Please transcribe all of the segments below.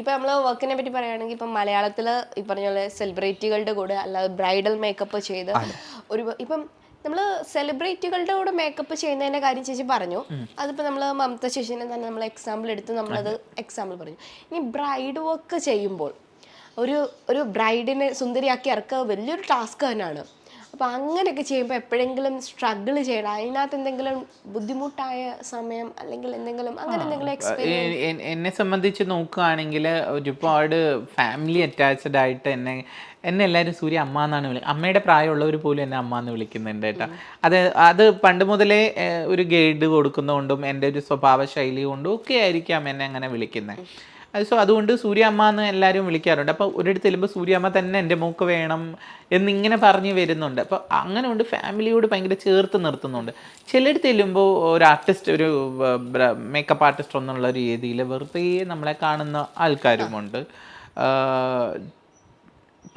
ഇപ്പൊ നമ്മൾ വർക്കിനെ പറ്റി പറയുകയാണെങ്കിൽ ഇപ്പം മലയാളത്തിൽ ഈ പറഞ്ഞ പോലെ സെലിബ്രിറ്റികളുടെ കൂടെ അല്ലാതെ ബ്രൈഡൽ മേക്കപ്പ് ചെയ്ത് ഒരു ഇപ്പം നമ്മൾ സെലിബ്രിറ്റികളുടെ കൂടെ മേക്കപ്പ് ചെയ്യുന്നതിന്റെ കാര്യം ചേച്ചി പറഞ്ഞു. അതിപ്പോ നമ്മൾ മമത ശശിനെ തന്നെ നമ്മൾ എക്സാമ്പിൾ എടുത്ത് നമ്മളത് എക്സാമ്പിൾ പറഞ്ഞു. ഇനി ബ്രൈഡ് വർക്ക് ചെയ്യുമ്പോൾ ഒരു ഒരു ബ്രൈഡിനെ സുന്ദരിയാക്കി ഇറക്കുക വലിയൊരു ടാസ്ക് തന്നെയാണ്. അപ്പൊ അങ്ങനെയൊക്കെ ചെയ്യുമ്പോൾ എപ്പോഴെങ്കിലും സ്ട്രഗിൾ ചെയ്യണം? അതിനകത്ത് എന്തെങ്കിലും ബുദ്ധിമുട്ടായ സമയം അല്ലെങ്കിൽ എന്തെങ്കിലും അങ്ങനെ എന്തെങ്കിലും എക്സ്പീരിയൻസ് എന്നെ സംബന്ധിച്ച് നോക്കുകയാണെങ്കിൽ ഒരുപാട് ഫാമിലി അറ്റാച്ച്ഡ് ആയിട്ട് എന്നെ എന്നെ എല്ലാവരും സൂര്യ അമ്മ എന്നാണ് വിളിക്കുന്നത് അമ്മയുടെ പ്രായമുള്ളവർ പോലും എന്നെ അമ്മ എന്ന് വിളിക്കുന്നുണ്ട് കേട്ടോ. അത് അത് പണ്ട് മുതലേ ഒരു ഗൈഡ് കൊടുക്കുന്നതുകൊണ്ടും എന്റെ ഒരു സ്വഭാവ ശൈലി കൊണ്ടും ഒക്കെ ആയിരിക്കാം എന്നെ അങ്ങനെ വിളിക്കുന്നത് സോ അതുകൊണ്ട് സൂര്യ അമ്മ എന്ന് എല്ലാവരും വിളിക്കാറുണ്ട്. അപ്പോൾ ഒരിടത്ത് ചെല്ലുമ്പോൾ സൂര്യ അമ്മ തന്നെ എന്റെ മൂക്ക് വേണം എന്നിങ്ങനെ പറഞ്ഞ് വരുന്നുണ്ട്. അപ്പോൾ അങ്ങനെ ഉണ്ട് ഫാമിലിയോട് ഭയങ്കര ചേർത്ത് നിർത്തുന്നുണ്ട്. ചിലയിടത്ത് ചെല്ലുമ്പോൾ ഒരു ആർട്ടിസ്റ്റ് ഒരു മേക്കപ്പ് ആർട്ടിസ്റ്റ് എന്നുള്ള രീതിയിൽ വെറുതെ നമ്മളെ കാണുന്ന ആൾക്കാരുമുണ്ട്.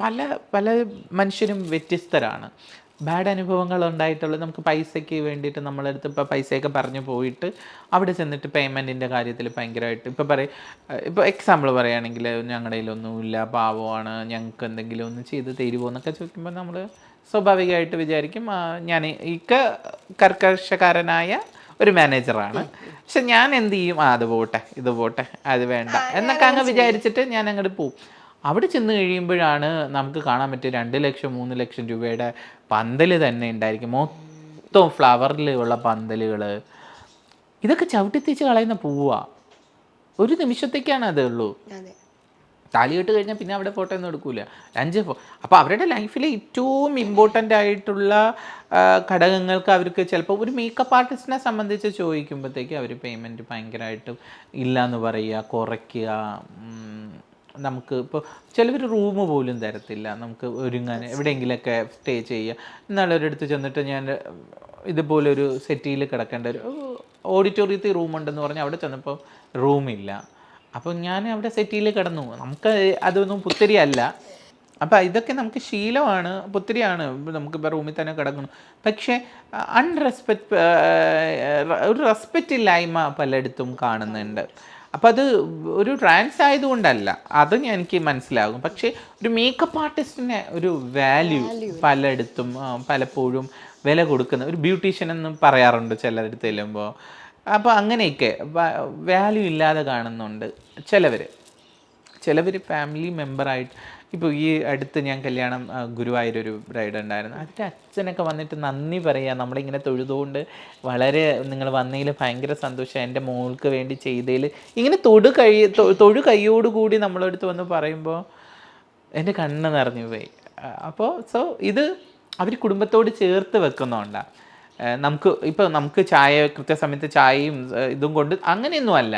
പല പല മനുഷ്യരും വ്യത്യസ്തരാണ്. ബാഡ് അനുഭവങ്ങൾ ഉണ്ടായിട്ടുള്ളത് നമുക്ക് പൈസയ്ക്ക് വേണ്ടിയിട്ട് നമ്മളടുത്ത് ഇപ്പോൾ പൈസയൊക്കെ പറഞ്ഞു പോയിട്ട് അവിടെ ചെന്നിട്ട് പേയ്മെന്റിന്റെ കാര്യത്തിൽ ഭയങ്കരമായിട്ട് ഇപ്പോൾ പറയും ഇപ്പോൾ എക്സാമ്പിൾ പറയുകയാണെങ്കിൽ ഞങ്ങളുടെ കയ്യിലൊന്നുമില്ല പാവമാണ് ഞങ്ങൾക്ക് എന്തെങ്കിലും ഒന്ന് ചെയ്ത് തരുമോ എന്നൊക്കെ ചോദിക്കുമ്പോൾ നമ്മൾ സ്വാഭാവികമായിട്ട് വിചാരിക്കും "ആ, ഞാൻ ഇക്ക കർക്കശക്കാരനായ ഒരു മാനേജറാണ് പക്ഷെ ഞാൻ എന്ത് ചെയ്യും? ആ അത് പോട്ടെ ഇത് പോട്ടെ അത് വേണ്ട എന്നൊക്കെ അങ്ങ് വിചാരിച്ചിട്ട് ഞാൻ അങ്ങോട്ട് പോവും. അവിടെ ചെന്ന് കഴിയുമ്പോഴാണ് നമുക്ക് കാണാൻ പറ്റിയ രണ്ട് ലക്ഷം മൂന്ന് ലക്ഷം രൂപയുടെ പന്തൽ തന്നെ ഉണ്ടായിരിക്കും. മൊത്തം ഫ്ലവറിലുള്ള പന്തലുകൾ ഇതൊക്കെ ചവിട്ടിത്തേച്ച് കളയുന്ന പൂവാ. ഒരു നിമിഷത്തേക്കാണ് അതേ ഉള്ളൂ. താലികെട്ട് കഴിഞ്ഞാൽ പിന്നെ അവിടെ ഫോട്ടോ ഒന്നും എടുക്കൂല. അഞ്ച് ഫോ അപ്പോൾ അവരുടെ ലൈഫിലെ ഏറ്റവും ഇമ്പോർട്ടന്റ് ആയിട്ടുള്ള ഘടകങ്ങൾക്ക് അവർക്ക് ചിലപ്പോൾ ഒരു മേക്കപ്പ് ആർട്ടിസ്റ്റിനെ സംബന്ധിച്ച് ചോദിക്കുമ്പോഴത്തേക്ക് അവർ പേയ്മെന്റ് ഭയങ്കരമായിട്ട് ഇല്ല എന്ന് പറയുക കുറയ്ക്കുക നമുക്ക് ഇപ്പോൾ ചിലവർ റൂം പോലും തരത്തില്ല. നമുക്ക് ഒരുങ്ങാൻ എവിടെയെങ്കിലുമൊക്കെ സ്റ്റേ ചെയ്യുക. ഇന്നാളെ ഒരിടത്ത് ചെന്നിട്ട് ഞാൻ ഇതുപോലൊരു സെറ്റിയിൽ കിടക്കേണ്ട ഒരു ഓഡിറ്റോറിയത്തിൽ റൂമുണ്ടെന്ന് പറഞ്ഞാൽ അവിടെ ചെന്നപ്പോൾ റൂമില്ല അപ്പോൾ ഞാൻ അവിടെ സെറ്റിയിൽ കിടന്നു. നമുക്ക് അതൊന്നും പുത്തിരി അല്ല അപ്പം ഇതൊക്കെ നമുക്ക് ശീലമാണ് പുത്തിരിയാണ്. നമുക്കിപ്പോൾ റൂമിൽ തന്നെ കിടക്കണം പക്ഷേ അൺറെസ്പെക്റ്റ് ഒരു റെസ്പെക്റ്റ് ഇല്ലായ്മ പലയിടത്തും കാണുന്നുണ്ട്. അപ്പം അത് ഒരു ട്രാൻസ് ആയതുകൊണ്ടല്ല. അത് എനിക്ക് മനസ്സിലാകും. പക്ഷേ ഒരു മേക്കപ്പ് ആർട്ടിസ്റ്റിന് ഒരു വാല്യൂ പലയിടത്തും പലപ്പോഴും വില കൊടുക്കുന്ന ഒരു ബ്യൂട്ടീഷ്യൻ എന്ന് പറയാറുണ്ട് ചിലരടുത്ത് ചെല്ലുമ്പോൾ അപ്പോൾ അങ്ങനെയൊക്കെ വാല്യൂ ഇല്ലാതെ കാണുന്നുണ്ട് ചിലവർ ചിലവർ ഫാമിലി മെമ്പറായിട്ട് ഇപ്പോൾ ഈ അടുത്ത് ഞാൻ കല്യാണം ഗുരുവായൂരൊരു ബ്രൈഡ് ഉണ്ടായിരുന്നു. അതിന്റെ അച്ഛനൊക്കെ വന്നിട്ട് നന്ദി പറയുക നമ്മളിങ്ങനെ തൊഴുതുകൊണ്ട് വളരെ നിങ്ങൾ വന്നതിൽ ഭയങ്കര സന്തോഷം. എന്റെ മോൾക്ക് വേണ്ടി ചെയ്തതിൽ ഇങ്ങനെ തൊടു തൊ- തൊഴു കൈയോടുകൂടി നമ്മളടുത്ത് വന്ന് പറയുമ്പോൾ എന്റെ കണ്ണ് നിറഞ്ഞു പോയി. അപ്പോൾ സോ ഇത് അവർ കുടുംബത്തോട് ചേർത്ത് വെക്കുന്നുണ്ടാണ് നമുക്ക് ഇപ്പോൾ നമുക്ക് ചായ കൃത്യസമയത്ത് ചായയും ഇതും കൊണ്ട് അങ്ങനെയൊന്നും അല്ല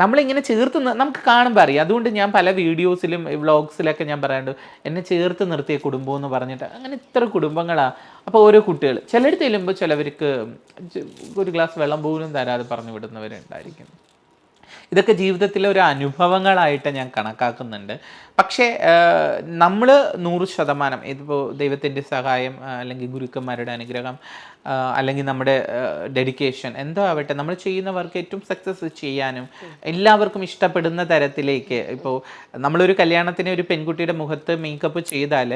നമ്മളിങ്ങനെ ചേർത്ത് നമുക്ക് കാണുമ്പോൾ അറിയാം അതുകൊണ്ട് ഞാൻ പല വീഡിയോസിലും വ്ളോഗ്സിലൊക്കെ ഞാൻ പറയാറുണ്ട് എന്നെ ചേർത്ത് നിർത്തിയ കുടുംബം എന്ന് പറഞ്ഞിട്ട്. അങ്ങനെ ഇത്ര കുടുംബങ്ങളാണ് അപ്പോൾ ഓരോ കുട്ടികൾ ചിലടത്ത് ചെല്ലുമ്പോൾ ചിലവർക്ക് ഒരു ഗ്ലാസ് വെള്ളം പോലും തരാതെ പറഞ്ഞു വിടുന്നവരുണ്ടായിരിക്കും. ഇതൊക്കെ ജീവിതത്തിലെ ഒരു അനുഭവങ്ങളായിട്ട് ഞാൻ കണക്കാക്കുന്നുണ്ട്. പക്ഷേ നമ്മൾ നൂറ് ശതമാനം ഇതിപ്പോൾ ദൈവത്തിന്റെ സഹായം അല്ലെങ്കിൽ ഗുരുക്കന്മാരുടെ അനുഗ്രഹം അല്ലെങ്കിൽ നമ്മുടെ ഡെഡിക്കേഷൻ എന്തോ ആവട്ടെ നമ്മൾ ചെയ്യുന്ന വർക്ക് ഏറ്റവും സക്സസ് ചെയ്യാനും എല്ലാവർക്കും ഇഷ്ടപ്പെടുന്ന തരത്തിലേക്ക് ഇപ്പോൾ നമ്മളൊരു കല്യാണത്തിന് ഒരു പെൺകുട്ടിയുടെ മുഖത്ത് മേക്കപ്പ് ചെയ്താൽ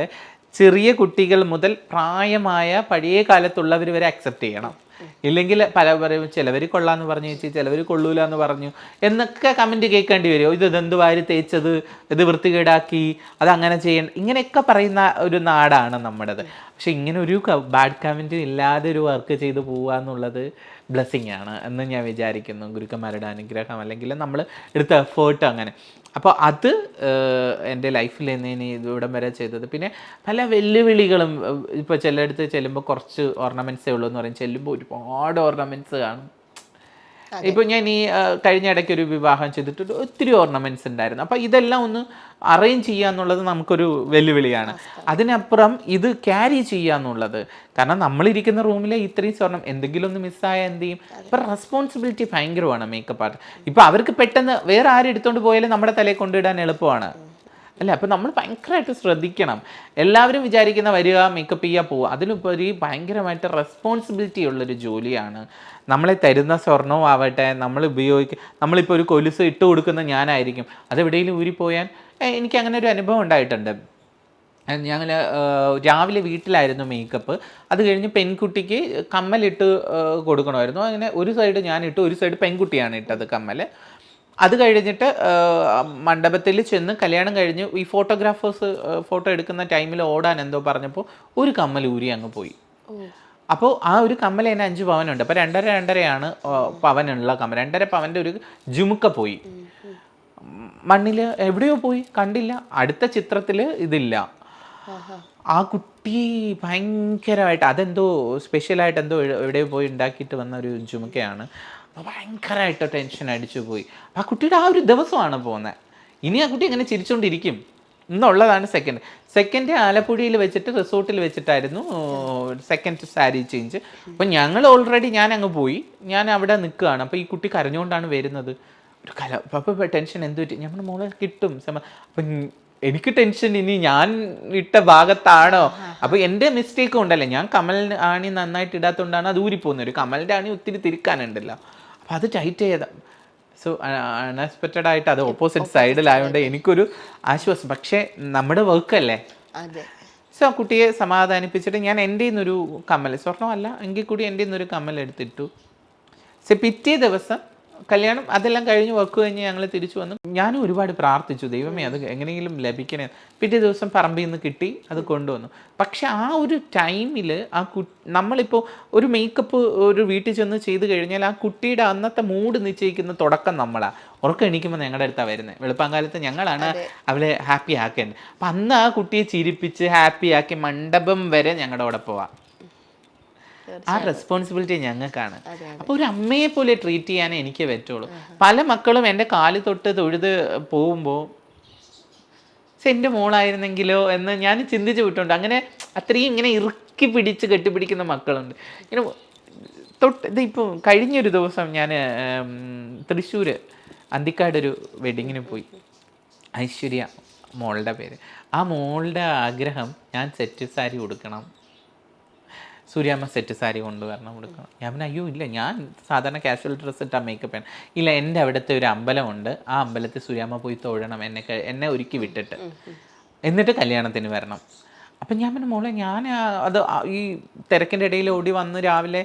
ചെറിയ കുട്ടികൾ മുതൽ പ്രായമായ പഴയ കാലത്തുള്ളവർ വരെ അക്സെപ്റ്റ് ചെയ്യണം. ഇല്ലെങ്കിൽ പല പറയും ചിലവർ കൊള്ളാന്ന് പറഞ്ഞു ചേച്ചി ചിലവർ കൊള്ളൂല എന്ന് പറഞ്ഞു. എന്നൊക്കെ കമന്റ് കേൾക്കേണ്ടി വരും. ഇത് ഇതെന്ത് വാരി തേച്ചത്? ഇത് വൃത്തികേടാക്കി? അത് അങ്ങനെ ചെയ്യണം ഇങ്ങനെയൊക്കെ പറയുന്ന ഒരു നാടാണ് നമ്മുടേത്. പക്ഷെ ഇങ്ങനെ ഒരു ബാഡ് കമന്റ് ഇല്ലാതെ ഒരു വർക്ക് ചെയ്ത് പോവുക എന്നുള്ളത് ബ്ലെസ്സിങ് ആണ് എന്ന് ഞാൻ വിചാരിക്കുന്നു. ഗുരുക്കന്മാരുടെ അനുഗ്രഹം അല്ലെങ്കിൽ നമ്മൾ എടുത്ത എഫേർട്ട് അങ്ങനെ. അപ്പോൾ അത് എന്റെ ലൈഫിൽ ഇനി ഇവിടം വരെ ചെയ്തത്. പിന്നെ പല വെല്ലുവിളികളും ഇപ്പോൾ ചിലയിടത്ത് ചെല്ലുമ്പോൾ കുറച്ച് ഓർണമെന്റ്സേ ഉള്ളൂ എന്ന് പറയും. ചെല്ലുമ്പോൾ ഒരുപാട് ഓർണമെന്റ്സ് കാണും. ഇപ്പോൾ ഞാൻ ഈ കഴിഞ്ഞ ഇടയ്ക്ക് ഒരു വിവാഹം ചെയ്തിട്ട് ഒത്തിരി ഓർണമെന്റ്സ് ഉണ്ടായിരുന്നു. അപ്പോൾ ഇതെല്ലാം ഒന്ന് അറേഞ്ച് ചെയ്യുക എന്നുള്ളത് നമുക്കൊരു വെല്ലുവിളിയാണ്. അതിനപ്പുറം ഇത് ക്യാരി ചെയ്യുക എന്നുള്ളത്. കാരണം നമ്മളിരിക്കുന്ന റൂമിലെ ഇത്രയും സ്വർണം എന്തെങ്കിലും ഒന്ന് മിസ്സായ എന്ത് ചെയ്യും? ഇപ്പം റെസ്പോൺസിബിലിറ്റി ഭയങ്കരമാണ് മേക്കപ്പ് ആർട്ട് ഇപ്പം അവർക്ക് പെട്ടെന്ന് വേറെ ആരും എടുത്തുകൊണ്ട് പോയാലും നമ്മുടെ തലയിൽ കൊണ്ടിടാൻ എളുപ്പമാണ്. അല്ല? അപ്പം നമ്മൾ ഭയങ്കരമായിട്ട് ശ്രദ്ധിക്കണം. എല്ലാവരും വിചാരിക്കുന്ന വരിക മേക്കപ്പ് ചെയ്യുക പോവുക. അതിലുപരി ഭയങ്കരമായിട്ട് റെസ്പോൺസിബിലിറ്റി ഉള്ളൊരു ജോലിയാണ്. നമ്മളെ തരുന്ന സ്വർണവും ആവട്ടെ നമ്മൾ ഉപയോഗിക്കുക നമ്മളിപ്പോൾ ഒരു കൊലുസ് ഇട്ട് കൊടുക്കുന്ന ഞാനായിരിക്കും. അതെവിടെയെങ്കിലും ഊരിപ്പോയാൽ ഏ, എനിക്ക് അങ്ങനെ ഒരു അനുഭവം ഉണ്ടായിട്ടുണ്ട്. ഞങ്ങൾ രാവിലെ വീട്ടിലായിരുന്നു മേക്കപ്പ് അത് കഴിഞ്ഞ് പെൺകുട്ടിക്ക് കമ്മലിട്ട് കൊടുക്കണമായിരുന്നു. അങ്ങനെ ഒരു സൈഡ് ഞാൻ ഒരു സൈഡ് പെൺകുട്ടിയാണ് ഇട്ടത് കമ്മൽ അത് കഴിഞ്ഞിട്ട് മണ്ഡപത്തിൽ ചെന്ന് കല്യാണം കഴിഞ്ഞ് ഈ ഫോട്ടോഗ്രാഫേഴ്സ് ഫോട്ടോ എടുക്കുന്ന ടൈമിൽ ഓടാൻ എന്തോ പറഞ്ഞപ്പോൾ ഒരു കമ്മൽ ഊരി അങ്ങ് പോയി. അപ്പോൾ ആ ഒരു കമ്മൽ തന്നെ അഞ്ച് പവനുണ്ട്. അപ്പോൾ രണ്ടര രണ്ടരയാണ് പവനുള്ള കമ്മൽ. രണ്ടര പവന്റെ ഒരു ജുമുക്ക പോയി. മണ്ണിൽ എവിടെയോ പോയി കണ്ടില്ല. അടുത്ത ചിത്രത്തിൽ ഇതില്ല. ആ കുട്ടി ഭയങ്കരമായിട്ട് അതെന്തോ സ്പെഷ്യലായിട്ട് എന്തോ എവിടെ- എവിടെയോ പോയി ഉണ്ടാക്കിയിട്ട് വന്ന ഒരു ജുമുക്കയാണ്. അപ്പോൾ ഭയങ്കരമായിട്ട് ടെൻഷൻ അടിച്ചു പോയി. ആ കുട്ടിയുടെ ആ ഒരു ദിവസമാണ് പോകുന്നത്. ഇനി ആ കുട്ടി അങ്ങനെ ചിരിച്ചുകൊണ്ടിരിക്കും എന്നുള്ളതാണ് സെക്കൻഡ് സെക്കൻഡ് ആലപ്പുഴയിൽ വെച്ചിട്ട് റിസോർട്ടിൽ വെച്ചിട്ടായിരുന്നു സെക്കൻഡ് സാരി ചേഞ്ച് അപ്പം ഞങ്ങൾ ഓൾറെഡി ഞാൻ അങ്ങ് പോയി. ഞാൻ അവിടെ നിൽക്കുകയാണ്. അപ്പോൾ ഈ കുട്ടി കരഞ്ഞുകൊണ്ടാണ് വരുന്നത്. ഒരു കല അപ്പോൾ ടെൻഷൻ എന്ത് പറ്റി? ഞങ്ങളുടെ മോളെ കിട്ടും. സമ അപ്പം എനിക്ക് ടെൻഷൻ ഇനി ഞാൻ ഇട്ട ഭാഗത്താണോ? അപ്പൊ എന്റെ മിസ്റ്റേക്കും ഉണ്ടല്ലേ? ഞാൻ കമൽ ആണി നന്നായിട്ട് ഇടാത്തതുകൊണ്ടാണ് അത് ഊരിപ്പോകുന്നത്. ഒരു കമലിന്റെ ആണി ഒത്തിരി തിരിക്കാനുണ്ടല്ലോ. അപ്പൊ അത് ടൈറ്റ് ചെയ്ത. സോ അൺഎക്സ്പെക്റ്റഡ് ആയിട്ട് അത് ഓപ്പോസിറ്റ് സൈഡിലായതുകൊണ്ട് എനിക്കൊരു ആശ്വാസം. പക്ഷേ നമ്മുടെ വർക്കല്ലേ സോ ആ കുട്ടിയെ സമാധാനിപ്പിച്ചിട്ട് ഞാൻ എന്റെ നിന്നൊരു കമ്മൽ സ്വർണമല്ല എങ്കിൽ കൂടി എന്റെ നിന്നൊരു കമ്മൽ എടുത്തിട്ടു സെ പിറ്റേ ദിവസം കല്യാണം അതെല്ലാം കഴിഞ്ഞ് വർക്ക് കഴിഞ്ഞ് ഞങ്ങൾ തിരിച്ചു വന്നു. ഞാനും ഒരുപാട് പ്രാർത്ഥിച്ചു ദൈവമേ അത് എങ്ങനെയെങ്കിലും ലഭിക്കണേ. പിറ്റേ ദിവസം പറമ്പിൽ നിന്ന് കിട്ടി അത് കൊണ്ടുവന്നു. പക്ഷെ ആ ഒരു ടൈമിൽ ആ കു നമ്മളിപ്പോൾ ഒരു മേക്കപ്പ് ഒരു വീട്ടിൽ ചെന്ന് ചെയ്ത് കഴിഞ്ഞാൽ ആ കുട്ടിയുടെ അന്നത്തെ മൂഡ് നിശ്ചയിക്കുന്ന തുടക്കം നമ്മളാണ് ഉറക്കം എണീക്കുമ്പോൾ ഞങ്ങളുടെ അടുത്താണ് വരുന്നത് വെളുപ്പാങ്കാലത്ത് ഞങ്ങളാണ് അവളെ ഹാപ്പി ആക്കേണ്ടത്. അപ്പം അന്ന് ആ കുട്ടിയെ ചിരിപ്പിച്ച് ഹാപ്പി ആക്കി മണ്ഡപം വരെ ഞങ്ങളുടെ കൂടെ പോവാം. ആ റെസ്പോൺസിബിലിറ്റി ഞങ്ങൾക്കാണ്. അപ്പോൾ ഒരു അമ്മയെ പോലെ ട്രീറ്റ് ചെയ്യാനേ എനിക്ക് പറ്റുള്ളൂ. പല മക്കളും എന്റെ കാൽ തൊട്ട് തൊഴുത് പോകുമ്പോൾ എന്റെ മോളായിരുന്നെങ്കിലോ? എന്ന് ഞാൻ ചിന്തിച്ചു വിട്ടുണ്ട് അങ്ങനെ അത്രയും ഇങ്ങനെ ഇറുക്കി പിടിച്ച് കെട്ടിപ്പിടിക്കുന്ന മക്കളുണ്ട്. ഇങ്ങനെ തൊട്ട് ഇത് ഇപ്പോൾ കഴിഞ്ഞൊരു ദിവസം ഞാൻ തൃശ്ശൂർ അന്തിക്കാട് ഒരു വെഡിങ്ങിന് പോയി. ഐശ്വര്യ മോളുടെ പേര്. ആ മോളുടെ ആഗ്രഹം ഞാൻ സെറ്റ് സാരി ഉടുക്കണം. സൂര്യാമ്മ സെറ്റ് സാരി കൊണ്ടുവരണം കൊടുക്കണം. ഞാൻ പിന്നെ അയ്യോ ഇല്ല ഞാൻ സാധാരണ കാഷ്വൽ ഡ്രസ്സ് ഇട്ടാ മേക്കപ്പ് ചെയ്യണം ഇല്ല എന്റെ അവിടുത്തെ ഒരു അമ്പലമുണ്ട്. ആ അമ്പലത്തിൽ സൂര്യാമ്മ പോയി തൊഴണം എന്നെ എന്നെ ഒരുക്കി വിട്ടിട്ട്. എന്നിട്ട് കല്യാണത്തിന് വരണം. അപ്പം ഞാൻ പിന്നെ മോളെ ഞാൻ അത് ഈ തിരക്കിന്റെ ഇടയിൽ ഓടി വന്ന് രാവിലെ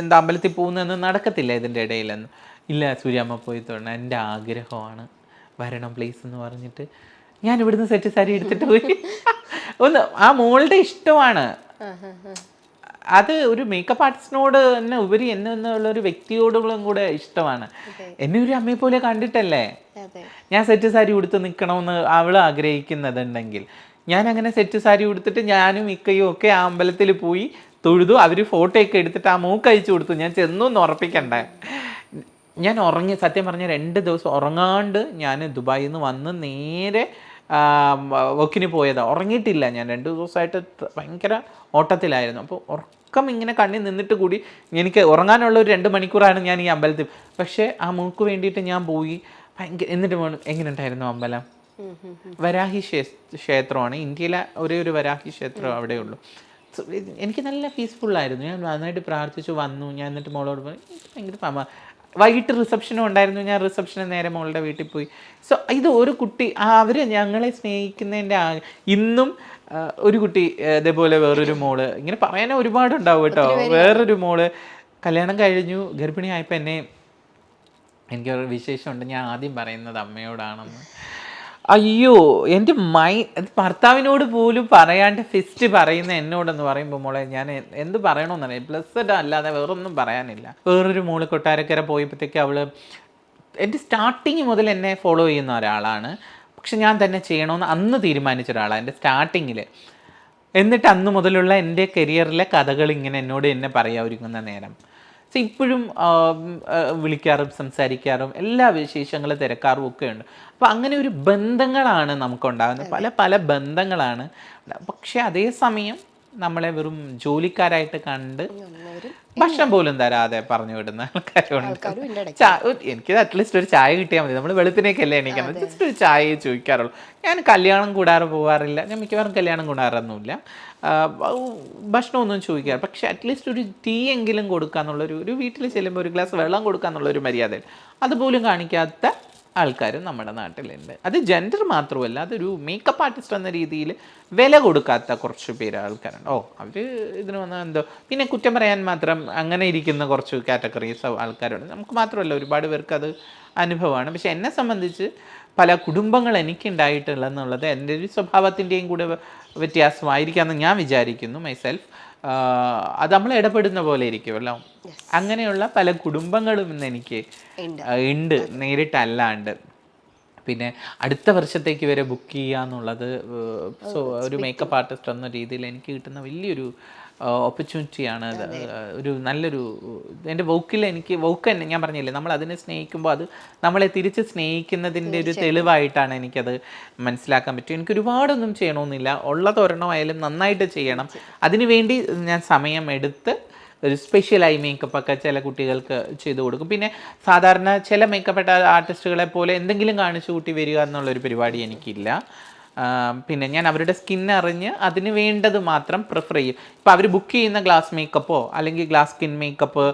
എന്താ അമ്പലത്തിൽ പോകുന്നതെന്ന് നടക്കത്തില്ല ഇതിന്റെ ഇടയിലെന്ന്. ഇല്ല സൂര്യാമ്മ പോയി തൊഴണം. എന്റെ ആഗ്രഹമാണ്. വരണം പ്ലീസ് എന്ന് പറഞ്ഞിട്ട്. ഞാൻ ഇവിടുന്ന് സെറ്റ് സാരി എടുത്തിട്ട് പോയി. ഒന്ന് ആ മോളുടെ ഇഷ്ടമാണ്. അത് ഒരു മേക്കപ്പ് ആർട്ടിസ്റ്റിനോട് തന്നെ ഉപരി എന്നെ എന്നുള്ള ഒരു വ്യക്തിയോടുകളും കൂടെ ഇഷ്ടമാണ്. എന്നെ ഒരു അമ്മയെ പോലെ കണ്ടിട്ടല്ലേ? ഞാൻ സെറ്റ് സാരി ഉടുത്ത് നിൽക്കണമെന്ന് അവൾ ആഗ്രഹിക്കുന്നതുണ്ടെങ്കിൽ. ഞാൻ അങ്ങനെ സെറ്റ് സാരി ഉടുത്തിട്ട് ഞാനും ഇക്കയും ഒക്കെ ആ അമ്പലത്തിൽ പോയി തൊഴുതു അവർ ഫോട്ടോ ഒക്കെ എടുത്തിട്ട് ആ മൂക്ക് അയച്ചു കൊടുത്തു. ഞാൻ ചെന്നു എന്ന് ഉറപ്പിക്കണ്ടേ? ഞാൻ ഉറങ്ങി സത്യം പറഞ്ഞ രണ്ട് ദിവസം ഉറങ്ങാണ്ട് ഞാൻ ദുബായിൽ നിന്ന് വന്ന് നേരെ വർക്കിന് പോയതാണ് ഉറങ്ങിയിട്ടില്ല ഞാൻ. രണ്ട് ദിവസമായിട്ട് ഭയങ്കര ഓട്ടത്തിലായിരുന്നു. അപ്പോൾ ഉറക്കം ഇങ്ങനെ കണ്ണിൽ നിന്നിട്ട് കൂടി എനിക്ക് ഉറങ്ങാനുള്ള ഒരു രണ്ട് മണിക്കൂറാണ് ഞാൻ ഈ അമ്പലത്തിൽ. പക്ഷേ ആ മൂക്ക് വേണ്ടിയിട്ട് ഞാൻ പോയി ഭയങ്കര എന്നിട്ട് എങ്ങനെ ഉണ്ടായിരുന്നു അമ്പലം. വരാഹി ക്ഷേ- ക്ഷേത്രമാണ്. ഇന്ത്യയിലെ ഒരേ ഒരു വരാഹി ക്ഷേത്രം അവിടെ ഉള്ളൂ. എനിക്ക് നല്ല പീസ്ഫുള്ളായിരുന്നു ഞാൻ നന്നായിട്ട് പ്രാർത്ഥിച്ചു വന്നു. ഞാൻ എന്നിട്ട് മോളോട് പറഞ്ഞു "എനിക്ക് ഭയങ്കര വൈകിട്ട് റിസപ്ഷനും ഉണ്ടായിരുന്നു. ഞാൻ റിസപ്ഷന് നേരെ മോളുടെ വീട്ടിൽ പോയി. സോ ഇത് ഒരു കുട്ടി അവർ ഞങ്ങളെ സ്നേഹിക്കുന്നതിന്റെ ആ ഇന്നും ഒരു കുട്ടി ഇതേപോലെ വേറൊരു മോൾ. ഇങ്ങനെ പറയാൻ ഒരുപാടുണ്ടാവും കേട്ടോ. വേറൊരു മോൾ. കല്യാണം കഴിഞ്ഞു. ഗർഭിണിയായപ്പോൾ എന്നെ എനിക്കൊരു വിശേഷമുണ്ട്. ഞാൻ ആദ്യം പറയുന്നത് അമ്മയോടാണെന്ന്. അയ്യോ എന്റെ മൈ ഭർത്താവിനോട് പോലും പറയാണ്ട് ഫിസ്റ്റ് പറയുന്ന എന്നോടെന്ന് പറയുമ്പോൾ മോളെ ഞാൻ എന്ത് പറയണമെന്നറിയാം ബ്ലസ്സഡ് അല്ലാതെ വേറൊന്നും പറയാനില്ല. വേറൊരു മോൾ കൊട്ടാരക്കര പോയപ്പോഴത്തേക്ക് അവൾ എന്റെ സ്റ്റാർട്ടിങ് മുതൽ എന്നെ ഫോളോ ചെയ്യുന്ന ഒരാളാണ്. പക്ഷെ ഞാൻ തന്നെ ചെയ്യണമെന്ന് അന്ന് തീരുമാനിച്ച ഒരാളാണ് എന്റെ സ്റ്റാർട്ടിങ്ങിൽ എന്നിട്ട് അന്ന് മുതലുള്ള എന്റെ കരിയറിലെ കഥകൾ ഇങ്ങനെ എന്നോട് എന്നെ പറയാതിരിക്കുന്ന നേരം. സോ ഇപ്പോഴും വിളിക്കാറും സംസാരിക്കാറും എല്ലാ വിശേഷങ്ങളും തിരക്കാറും ഒക്കെ ഉണ്ട്. അപ്പോൾ അങ്ങനെ ഒരു ബന്ധങ്ങളാണ് നമുക്കുണ്ടാകുന്നത്. പല പല ബന്ധങ്ങളാണ്. പക്ഷേ അതേസമയം നമ്മളെ വെറും ജോലിക്കാരായിട്ട് കണ്ട് ഭക്ഷണം പോലും തരാതെ പറഞ്ഞു വിടുന്ന ആൾക്കാരുണ്ട്. എനിക്ക് അറ്റ്ലീസ്റ്റ് ഒരു ചായ കിട്ടിയാൽ മതി. നമ്മൾ വെളുപ്പിനേക്കല്ലേ എണീക്കുന്നത്. ജസ്റ്റ് ഒരു ചായ ചോദിക്കാറുള്ളൂ. ഞാൻ കല്യാണം കൂടാറ് പോകാറില്ല ഞാൻ മിക്കവാറും കല്യാണം കൂടാറൊന്നുമില്ല. ഭക്ഷണമൊന്നും ചോദിക്കാറ്. പക്ഷെ അറ്റ്ലീസ്റ്റ് ഒരു ടീ എങ്കിലും കൊടുക്കാന്നുള്ളൊരു ഒരു വീട്ടിൽ ചെല്ലുമ്പോൾ ഒരു ഗ്ലാസ് വെള്ളം കൊടുക്കാന്നുള്ള ഒരു മര്യാദ അതുപോലും കാണിക്കാത്ത ആൾക്കാരും നമ്മുടെ നാട്ടിലുണ്ട്. അത് ജെൻഡർ മാത്രമല്ല അതൊരു മേക്കപ്പ് ആർട്ടിസ്റ്റ് എന്ന രീതിയിൽ വില കൊടുക്കാത്ത കുറച്ച് പേര് ആൾക്കാരുണ്ട്. ഓ അവർ ഇതിന് വന്ന എന്തോ പിന്നെ കുറ്റം പറയാൻ മാത്രം അങ്ങനെ ഇരിക്കുന്ന കുറച്ച് കാറ്റഗറീസ് ആൾക്കാരുണ്ട്. നമുക്ക് മാത്രമല്ല ഒരുപാട് പേർക്ക് അത് അനുഭവമാണ്. പക്ഷെ എന്നെ സംബന്ധിച്ച് പല കുടുംബങ്ങൾ എനിക്കുണ്ടായിട്ടുള്ളതെന്നുള്ളത് എന്റെ ഒരു സ്വഭാവത്തിന്റെയും കൂടെ വ്യ- വ്യത്യാസമായിരിക്കാമെന്ന് ഞാൻ വിചാരിക്കുന്നു. മൈസെൽഫ് അത് നമ്മൾ ഇടപെടുന്ന പോലെ ഇരിക്കുമല്ലോ അങ്ങനെയുള്ള പല കുടുംബങ്ങളും ഇന്ന് എനിക്ക് ഉണ്ട്. നേരിട്ടല്ലാണ്ട് പിന്നെ അടുത്ത വർഷത്തേക്ക് വരെ ബുക്ക് ചെയ്യാന്നുള്ളത് സോ ഒരു മേക്കപ്പ് ആർട്ടിസ്റ്റ് എന്ന രീതിയിൽ എനിക്ക് കിട്ടുന്ന വലിയൊരു ഓപ്പർച്യൂണിറ്റിയാണ് ആണ്. ഒരു നല്ലൊരു എന്റെ വൗക്കിൽ എനിക്ക് വൗക്ക് തന്നെ ഞാൻ പറഞ്ഞില്ലേ നമ്മൾ അതിനെ സ്നേഹിക്കുമ്പോൾ അത് നമ്മളെ തിരിച്ച് സ്നേഹിക്കുന്നതിന്റെ ഒരു തെളിവായിട്ടാണ് എനിക്കത് മനസ്സിലാക്കാൻ പറ്റും എനിക്ക് ഒരുപാടൊന്നും ചെയ്യണമെന്നില്ല ഉള്ളത് ഒരെണ്ണമായാലും നന്നായിട്ട് ചെയ്യണം. അതിനുവേണ്ടി ഞാൻ സമയം എടുത്ത് ഒരു സ്പെഷ്യലായി മേക്കപ്പ് ഒക്കെ ചില കുട്ടികൾക്ക് ചെയ്തു കൊടുക്കും. പിന്നെ സാധാരണ ചില മേക്കപ്പെട്ട ആർട്ടിസ്റ്റുകളെ പോലെ എന്തെങ്കിലും കാണിച്ചു കൂട്ടി വരിക എന്നുള്ളൊരു പരിപാടി എനിക്കില്ല. പിന്നെ ഞാൻ അവരുടെ സ്കിൻ അറിഞ്ഞ് അതിന് വേണ്ടത് മാത്രം പ്രിഫർ ചെയ്യും. ഇപ്പോൾ അവർ ബുക്ക് ചെയ്യുന്ന ഗ്ലാസ് മേക്കപ്പോ അല്ലെങ്കിൽ ഗ്ലാസ് സ്കിൻ മേക്കപ്പ്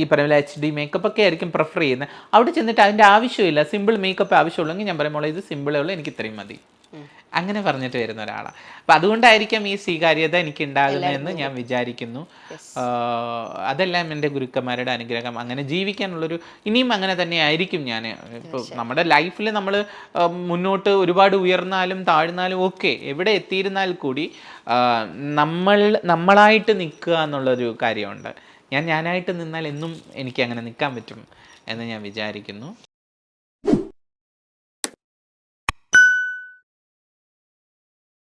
ഈ പറയുന്ന എച്ച് ഡി മേക്കപ്പ് ഒക്കെ ആയിരിക്കും പ്രിഫർ ചെയ്യുന്നത്. അവിടെ ചെന്നിട്ട് അതിന്റെ ആവശ്യമില്ല. സിമ്പിൾ മേക്കപ്പ് ആവശ്യമുള്ളെങ്കിൽ ഞാൻ പറയുമ്പോൾ ഇത് സിമ്പിളേ ഉള്ളൂ എനിക്ക് ഇത്രയും മതി. അങ്ങനെ പറഞ്ഞിട്ട് വരുന്ന ഒരാളാണ് അപ്പം അതുകൊണ്ടായിരിക്കാം ഈ സ്വീകാര്യത എനിക്ക് ഉണ്ടാകുന്നതെന്ന് ഞാൻ വിചാരിക്കുന്നു. അതെല്ലാം എന്റെ ഗുരുക്കന്മാരുടെ അനുഗ്രഹം. അങ്ങനെ ജീവിക്കാനുള്ളൊരു ഇനിയും അങ്ങനെ തന്നെ ആയിരിക്കും ഞാൻ ഇപ്പോൾ നമ്മുടെ ലൈഫിൽ നമ്മൾ മുന്നോട്ട് ഒരുപാട് ഉയർന്നാലും താഴ്ന്നാലും ഒക്കെ എവിടെ എത്തിയിരുന്നാൽ കൂടി നമ്മൾ നമ്മളായിട്ട് നിൽക്കുക എന്നുള്ളൊരു കാര്യമുണ്ട്. ഞാൻ ഞാനായിട്ട് നിന്നാൽ എന്നും എനിക്ക് അങ്ങനെ നിൽക്കാൻ പറ്റും എന്ന് ഞാൻ വിചാരിക്കുന്നു.